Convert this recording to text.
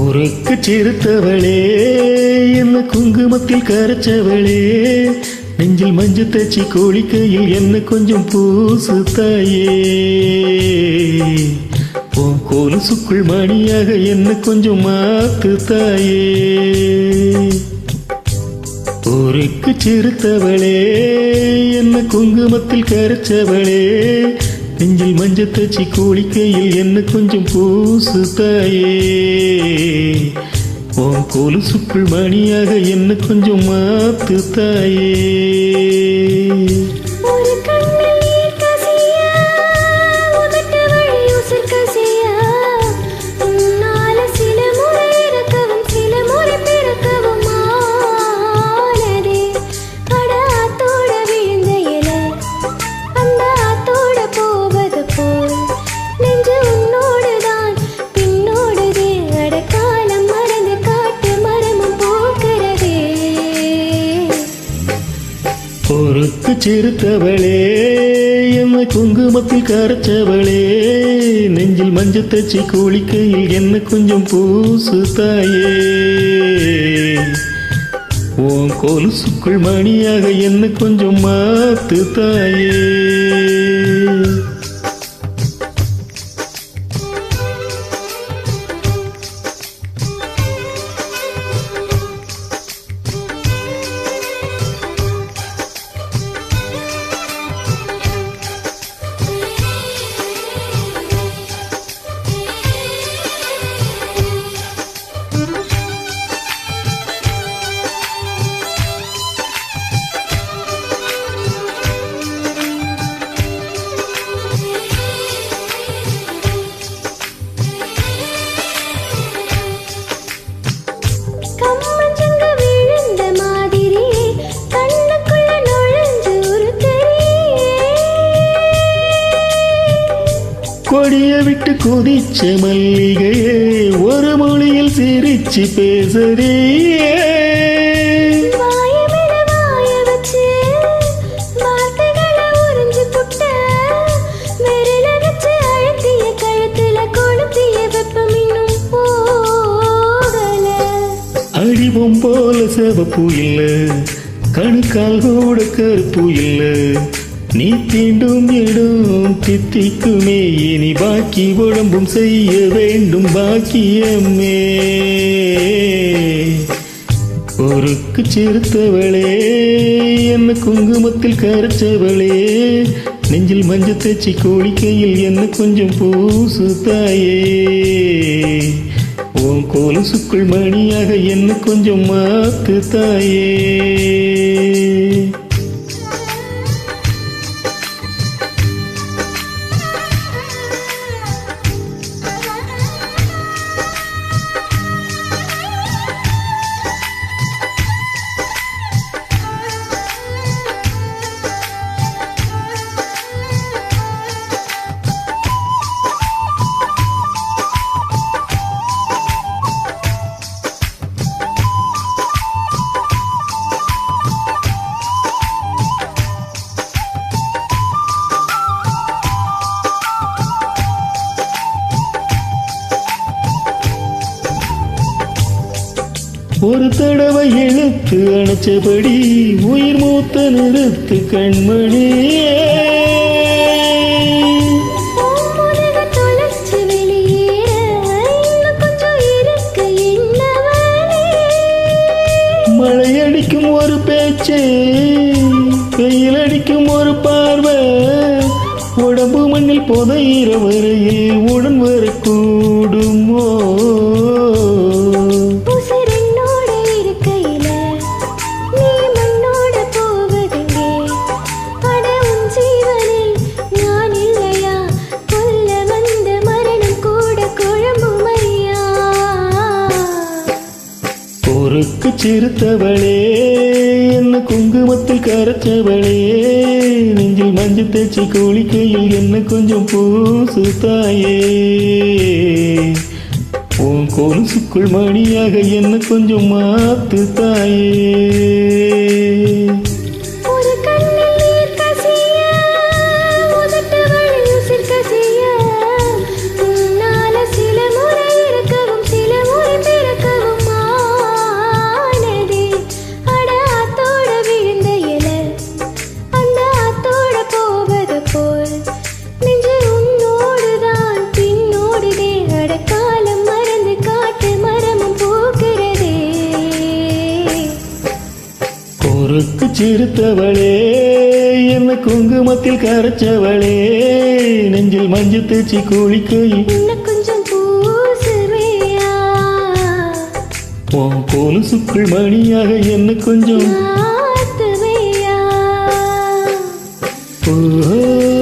சிறுத்தவளே என்ன குங்குமத்தில் கரைச்சவளே. நெஞ்சில் மஞ்சள் தச்சு கோழிக்கையில் என்ன கொஞ்சம் பூசு தாயே உன் கோலுசுக்குள் மணியாக என்ன கொஞ்சம் மாத்து தாயே ஊருக்கு சிறுத்தவளே என்ன குங்குமத்தில் கரைச்சவளே. நெஞ்சில் மஞ்சள் தச்சு கோழிக்கையில் என்ன கொஞ்சம் பூசு தாயே உன் கொலுசுக்குள் மணியாக என்ன கொஞ்சம் மாத்து தாயே சிறுத்தவளே என்னை குங்குமத்தில் கரைச்சவளே நெஞ்சில் மஞ்சள் தச்சு குளிக்கையில் என்ன கொஞ்சம் பூசு தாயே. உன் கொலுசுக்குள் மணியாக என்ன கொஞ்சம் மாத்து தாயே. கொடிய விட்டு கொதிச்ச மல்லிகையே ஒரு மொழியில் சிரிச்சு பேசுறியே அடிவம் போல சிவப்பு இல்ல கணுக்கால் கூட கருப்பு இல்ல. நீ தீண்டும் இடும் தித்திக்குமே இனி பாக்கி உடம்பும் செய்ய வேண்டும் பாக்கியமே. ஒருக்கு சிறுத்தவளே என்ன குங்குமத்தில் கரைச்சவளே. நெஞ்சில் மஞ்சள் தேச்சி கோழிக்கையில் என்ன கொஞ்சம் பூசு தாயே. உன் கோலசுக்குள் மணியாக என்ன கொஞ்சம் மாத்து தாயே. ஒரு தடவை இழுத்து அணைச்சபடி உயிர் மூத்த நிறுத்து கண்மணியே மழையடிக்கும் ஒரு பேச்சு வெயில் அடிக்கும் ஒரு பார்வை. உடம்பு மண்ணில் புதையிற வரையில் உடன் வரக்கூடுமோ? முறுக்கு சிறுத்தவளே என்ன குங்குமத்தில் கரைச்சவளே நெஞ்சில் மஞ்சள் தேய்ச்சி குளிக்கையில் என்ன கொஞ்சம் பூசு தாயே. உன் கொலுசுக்குள் மணியாக என்ன கொஞ்சம் மாத்து தாயே. சிறுத்தவளே என்ன குங்குமத்தில் கரைச்சவளே நெஞ்சில் மஞ்சள் தேய்ச்சி குளிக்கையில் உன் கொலுசுக்குள் மணியாக என்ன கொஞ்சம் ஓ